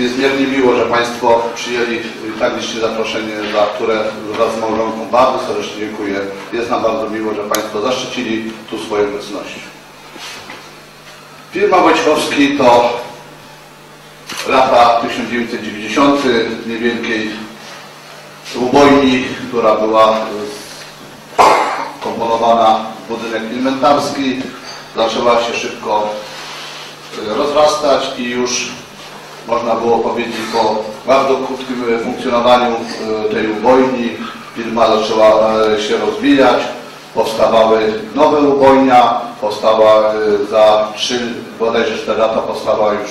mi niezmiernie miło, że Państwo przyjęli tak licznie zaproszenie, za które wraz z małżonką bardzo serdecznie dziękuję. Jest nam bardzo miło, że Państwo zaszczycili tu swoją obecnością. Firma Wojciechowski to lata 1990 niewielkiej ubojni, która była komponowana w budynek inwentarski, zaczęła się szybko rozrastać i już można było powiedzieć po bardzo krótkim e, funkcjonowaniu e, tej ubojni. Firma zaczęła e, się rozwijać, powstawały nowe ubojnia, powstała za 3, bodajże 4 lata powstała już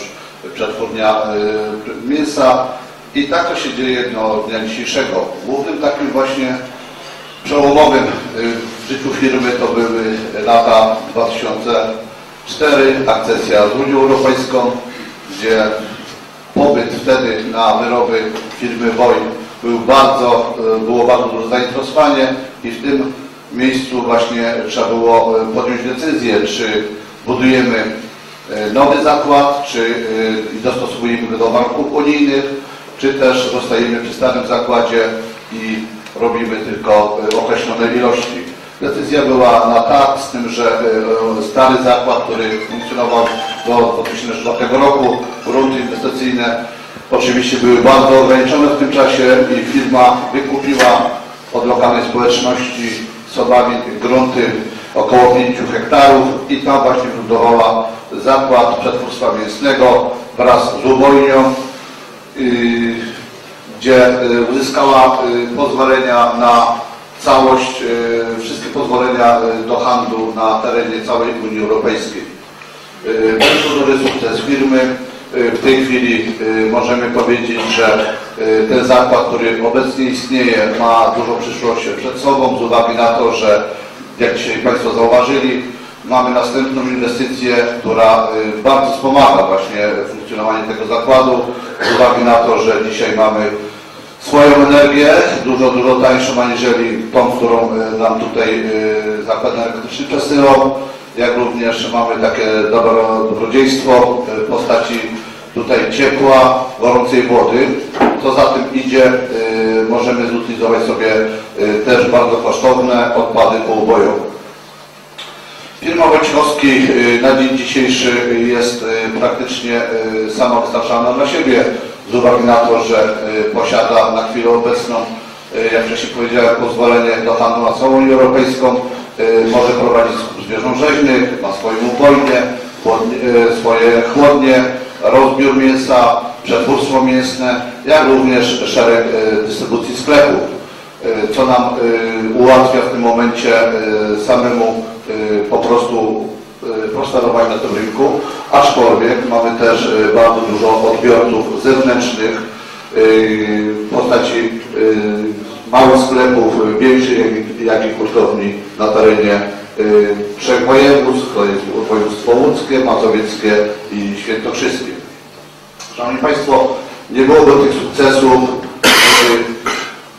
przetwórnia mięsa i tak to się dzieje do dnia dzisiejszego. Głównym takim właśnie przełomowym w życiu firmy to były lata 2004, akcesja z Unią Europejską, gdzie pobyt wtedy na wyroby firmy WOJ był bardzo, y, było bardzo duże zainteresowanie i w tym miejscu właśnie trzeba było y, podjąć decyzję, czy budujemy y, nowy zakład, czy dostosowujemy go do warunków unijnych, czy też zostajemy przy starym zakładzie i robimy tylko e, określone ilości. Decyzja była na tak, z tym, że e, stary zakład, który funkcjonował do 2004 roku, grunty inwestycyjne oczywiście były bardzo ograniczone w tym czasie i firma wykupiła od lokalnej społeczności Sobawi grunty około 5 hektarów i tam właśnie wybudowała zakład przetwórstwa mięsnego wraz z ubojnią y, gdzie y, uzyskała y, pozwolenia na całość, wszystkie pozwolenia do handlu na terenie całej Unii Europejskiej. Y, Bardzo duży sukces firmy. Y, W tej chwili y, możemy powiedzieć, że ten zakład, który obecnie istnieje, ma dużo przyszłości przed sobą z uwagi na to, że jak dzisiaj Państwo zauważyli, mamy następną inwestycję, która bardzo wspomaga właśnie funkcjonowanie tego zakładu z uwagi na to, że dzisiaj mamy swoją energię, dużo, dużo tańszą aniżeli tą, którą nam tutaj zakład energetyczny przesyłał, jak również mamy takie dobro, dobrodziejstwo y, w postaci tutaj ciepła, gorącej wody. Co za tym idzie, y, możemy zutylizować sobie y, też bardzo kosztowne odpady poubojowe. Firma Wojciechowski na dzień dzisiejszy jest praktycznie samowystarczalna dla siebie z uwagi na to, że posiada na chwilę obecną, jak wcześniej powiedziałem, pozwolenie do handlu na całą Unię Europejską, może prowadzić zwierząt rzeźnych, ma swoją chłodnie- y, swoje chłodnie, rozbiór mięsa, przetwórstwo mięsne, jak również szereg y, dystrybucji sklepów y, co nam y, ułatwia w tym momencie y, samemu y, po prostu y, prosperować na tym rynku, aczkolwiek mamy też y, bardzo dużo odbiorców zewnętrznych y, w postaci y, małych sklepów, y, większych jak i- hurtowni na terenie y, trzech województw, to jest województwo łódzkie, mazowieckie i świętokrzyskie. Szanowni Państwo, nie byłoby tych sukcesów,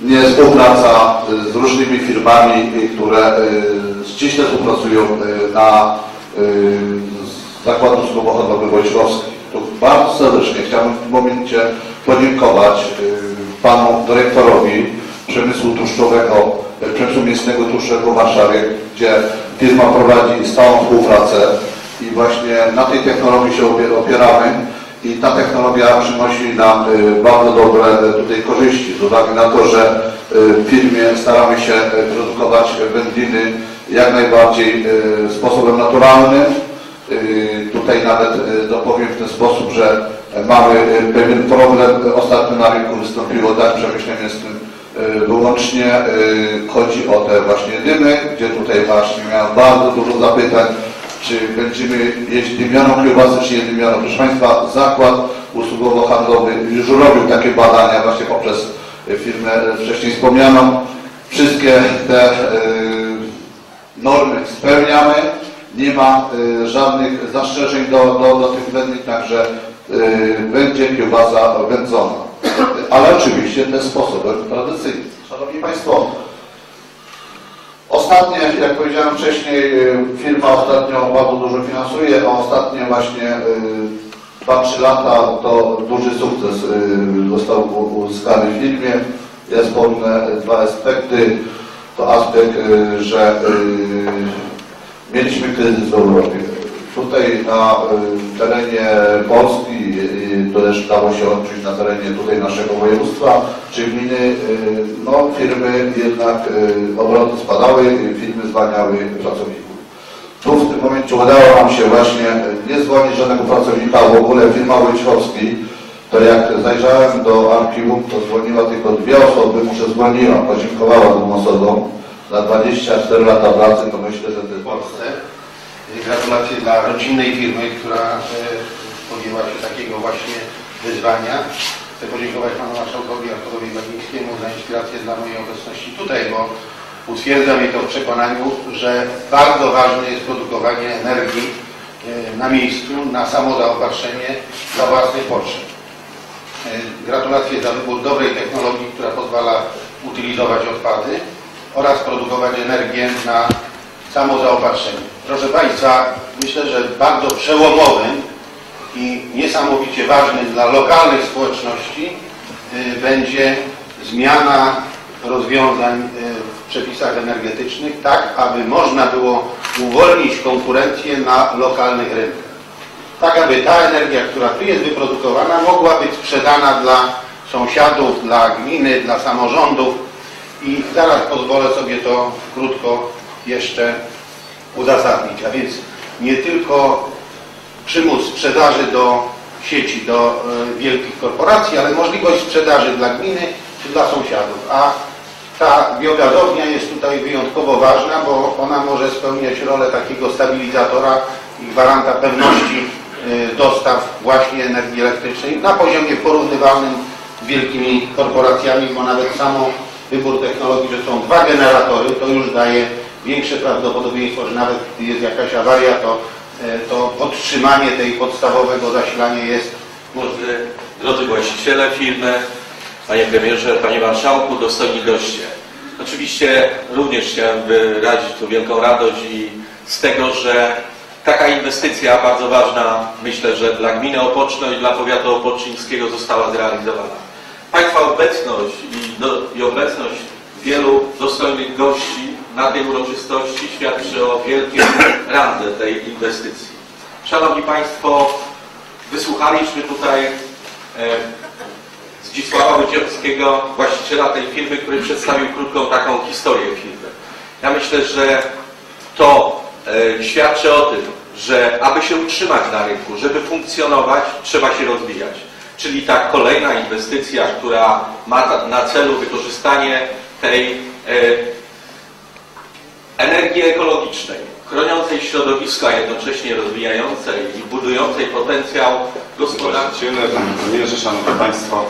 nie współpraca z różnymi firmami, y, które ściśle współpracują na Zakładu Usług Handlowych Wojciechowskich. Tu bardzo serdecznie chciałbym w tym momencie podziękować panu dyrektorowi przemysłu tłuszczowego, y, przemysłu mięsnego tłuszczowego w Warszawie, gdzie firma prowadzi stałą współpracę i właśnie na tej technologii się opie- opieramy i ta technologia przynosi nam y, bardzo dobre y, tutaj korzyści z uwagi na to, że w firmie staramy się produkować wędliny jak najbardziej sposobem naturalnym. Tutaj nawet dopowiem w ten sposób, że mamy pewien problem. Ostatnio na rynku wystąpiło tak w przemyśle mięsnym y, wyłącznie y, chodzi o te właśnie dymy, gdzie tutaj właśnie miałem bardzo dużo zapytań, czy będziemy jeść dymioną kiełbasę, czy nie dymioną. Proszę Państwa, zakład usługowo-handlowy już robił takie badania właśnie poprzez y, firmę y, wcześniej wspomnianą. Wszystkie te y, normy spełniamy, nie ma y, żadnych zastrzeżeń do, do, do tych wędlin, także y, będzie kiełbasa wędzona. Ale oczywiście ten sposobem tradycyjnym. Szanowni Państwo, Ostatnie, jak powiedziałem wcześniej, y, firma ostatnio bardzo dużo finansuje, a ostatnie właśnie y, 2-3 lata to duży sukces y, został uzyskany w firmie. Ja wspomnę dwa aspekty. To aspekt, y, że y, mieliśmy kryzys w Europie. Tutaj na y, terenie Polski, y, to też dało się odczuć na terenie tutaj naszego województwa czy gminy, y, no firmy jednak obroty spadały, firmy zwalniały pracowników. Tu w tym momencie udało nam się właśnie nie zwolnić żadnego pracownika, w ogóle firma Wojciechowski, to jak zajrzałem do archiwum, to zwolniła tylko dwie osoby, muszę zwolniła, podziękowała tym osobom za 24 lata pracy, to myślę, że to jest Polsce. Gratulacje dla rodzinnej firmy, która e, podjęła się takiego właśnie wyzwania. Chcę podziękować panu marszałkowi Arturowi Bagińskiemu za inspirację dla mojej obecności tutaj, bo utwierdza mnie to w przekonaniu, że bardzo ważne jest produkowanie energii e, na miejscu, na samozaopatrzenie dla własnych potrzeb. E, Gratulacje za wybór dobrej technologii, która pozwala utylizować odpady oraz produkować energię na samozaopatrzenie. Proszę Państwa, myślę, że bardzo przełomowym i niesamowicie ważnym dla lokalnych społeczności y, będzie zmiana rozwiązań y, w przepisach energetycznych, tak aby można było uwolnić konkurencję na lokalnych rynkach tak aby ta energia, która tu jest wyprodukowana, mogła być sprzedana dla sąsiadów, dla gminy, dla samorządów i zaraz pozwolę sobie to krótko jeszcze uzasadnić. A więc nie tylko przymus sprzedaży do sieci, do e, wielkich korporacji, ale możliwość sprzedaży dla gminy czy dla sąsiadów. A ta biogazownia jest tutaj wyjątkowo ważna, bo ona może spełniać rolę takiego stabilizatora i gwaranta pewności y, dostaw właśnie energii elektrycznej na poziomie porównywalnym z wielkimi korporacjami, bo nawet samo wybór technologii, że są dwa generatory, to już daje większe prawdopodobieństwo, że nawet jest jakaś awaria, to, y, to podtrzymanie tej podstawowego zasilania jest Drodzy, drodzy właściciele firmy, Panie Premierze, Panie Marszałku, dostojni goście. Oczywiście również chciałem wyrazić tu wielką radość i z tego, że taka inwestycja bardzo ważna, myślę, że dla gminy Opoczno i dla powiatu opoczyńskiego została zrealizowana. Państwa obecność i, do, i obecność wielu dostojnych gości na tej uroczystości świadczy o wielkiej randze tej inwestycji. Szanowni Państwo, Wysłuchaliśmy tutaj e, Zdzisława Łydziewskiego, właściciela tej firmy, który przedstawił krótką taką historię firmy. Ja myślę, że to e, świadczy o tym, że aby się utrzymać na rynku, żeby funkcjonować, trzeba się rozwijać. Czyli ta kolejna inwestycja, która ma na celu wykorzystanie tej e, energii ekologicznej, chroniącej środowisko, a jednocześnie rozwijającej i budującej potencjał gospodarczy. Panie Premierze, Szanowni Państwo,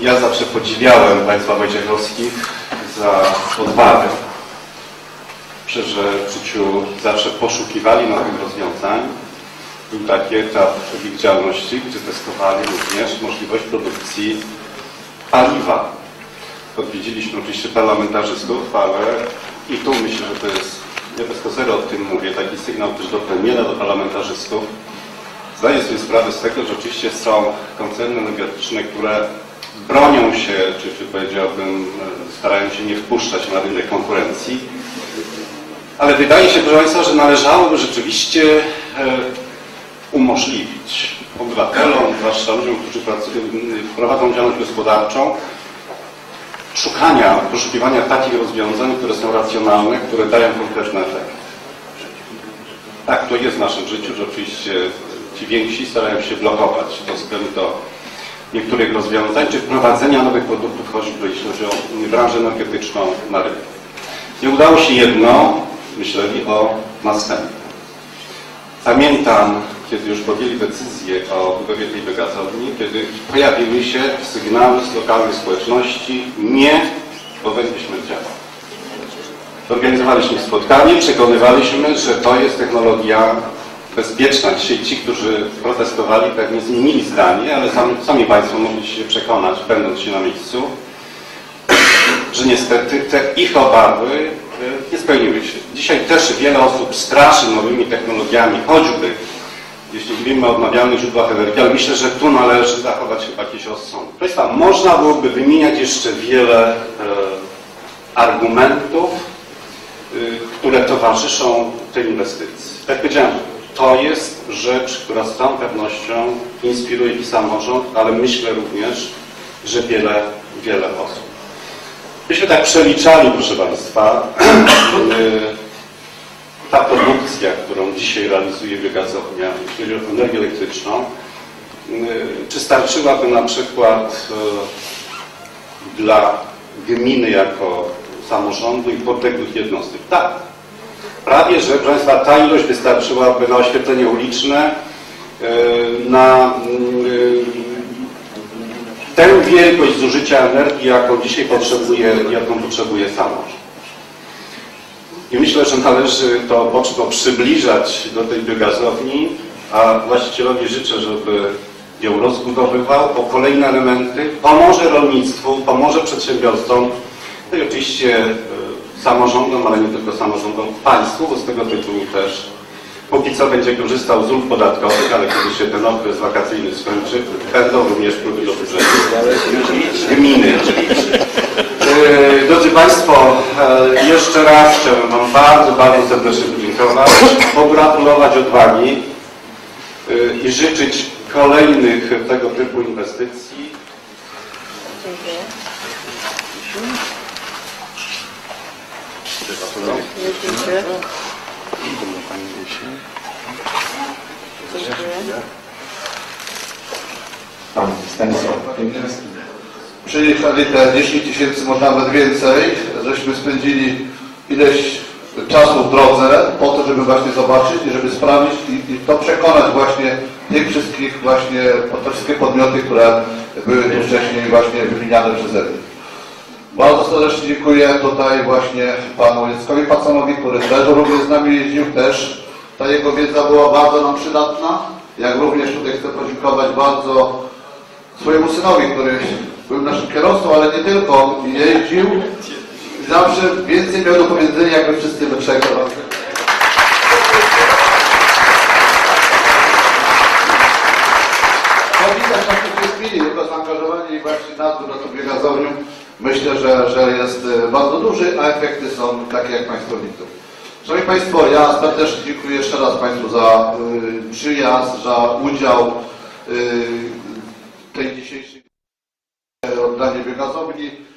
ja zawsze podziwiałem Państwa Wojciechowskich za odwagę. Że w życiu zawsze poszukiwali nowych rozwiązań. Był taki etap ich działalności, gdzie testowali również możliwość produkcji paliwa. Odwiedziliśmy oczywiście parlamentarzystów, ale i tu myślę, że to jest, ja bez kozery o tym mówię, taki sygnał też do premiera, do parlamentarzystów, Zdaję sobie sprawę z tego, że oczywiście są koncerny energetyczne, które bronią się, czy, czy powiedziałbym, e, starają się nie wpuszczać na rynek konkurencji. Ale wydaje się, proszę Państwa, że należałoby rzeczywiście e, umożliwić obywatelom, zwłaszcza ludziom, którzy prowadzą działalność gospodarczą, szukania, poszukiwania takich rozwiązań, które są racjonalne, które dają konkretny efekt. Tak, to jest w naszym życiu, że oczywiście ci więksi starają się blokować dostęp do niektórych rozwiązań, czy wprowadzenia nowych produktów, choćby jeśli chodzi o branżę energetyczną na rynek. Nie udało się jedno, myśleli o następnym. Pamiętam, kiedy już podjęli decyzję o budowie tej biogazowni, kiedy pojawiły się sygnały z lokalnej społeczności, nie, bo będzie śmierdziała. Organizowaliśmy spotkanie, przekonywaliśmy, że to jest technologia bezpieczna. Dzisiaj ci, którzy protestowali, pewnie zmienili zdanie, ale sami, sami Państwo mogli się przekonać, będąc się na miejscu, że niestety te ich obawy e, nie spełniły się. Dzisiaj też wiele osób straszy nowymi technologiami, choćby jeśli mówimy o odnawialnych źródłach energii, ale myślę, że tu należy zachować chyba jakiś rozsądek. Państwa, można byłoby wymieniać jeszcze wiele e, argumentów, y, które towarzyszą tej inwestycji. Tak powiedziałem, to jest rzecz, która z całą pewnością inspiruje i samorząd, ale myślę również, że wiele, wiele osób. Myśmy tak przeliczali, proszę Państwa, y, ta produkcja, którą dzisiaj realizuje biogazownia, jeśli chodzi o energię elektryczną, y, czy starczyłaby na przykład y, dla gminy jako samorządu i podległych jednostek? Tak. Prawie, że, proszę Państwa, ta ilość wystarczyłaby na oświetlenie uliczne, y, na tę wielkość zużycia energii, jaką dzisiaj potrzebuje, jaką potrzebuje samorząd. I myślę, że należy to mocno przybliżać do tej biogazowni, a właścicielowi życzę, żeby ją rozbudowywał o kolejne elementy, pomoże rolnictwu, pomoże przedsiębiorstwom, no i oczywiście e, samorządom, ale nie tylko samorządom, państwu, bo z tego tytułu też póki co będzie korzystał z ulg podatkowych, ale kiedy się ten okres wakacyjny skończy, będą również wpływy do budżetu gminy. E, Drodzy Państwo, e, jeszcze raz chciałbym Wam bardzo, bardzo serdecznie podziękować, pogratulować odwagi e, i życzyć kolejnych tego typu inwestycji. Dziękuję. Dziękuję. Dziękuję. Pan Stanisław. Przyjechali te 10 tysięcy, może nawet więcej, żeśmy spędzili ileś czasu w drodze po to, żeby właśnie zobaczyć i żeby sprawdzić i, i to przekonać właśnie tych wszystkich właśnie, te wszystkie podmioty, które były tu wcześniej właśnie wymieniane przeze mnie. Bardzo serdecznie dziękuję tutaj właśnie panu Jackowi Pacanowi, który też również z nami jeździł, też ta jego wiedza była bardzo nam przydatna. Jak również tutaj chcę podziękować bardzo swojemu synowi, który był naszym kierowcą, ale nie tylko, jeździł i zawsze więcej miał do powiedzenia, jakby wszyscy we trzech. No widać na tej chwili, jego zaangażowanie właśnie nadzór nad tą biogazownią myślę, że, że jest e, bardzo duży, a efekty są takie, jak Państwo widzą. Szanowni Państwo, ja serdecznie dziękuję jeszcze raz Państwu za y, przyjazd, za udział y, tej dzisiejszej oddanie biogazowni.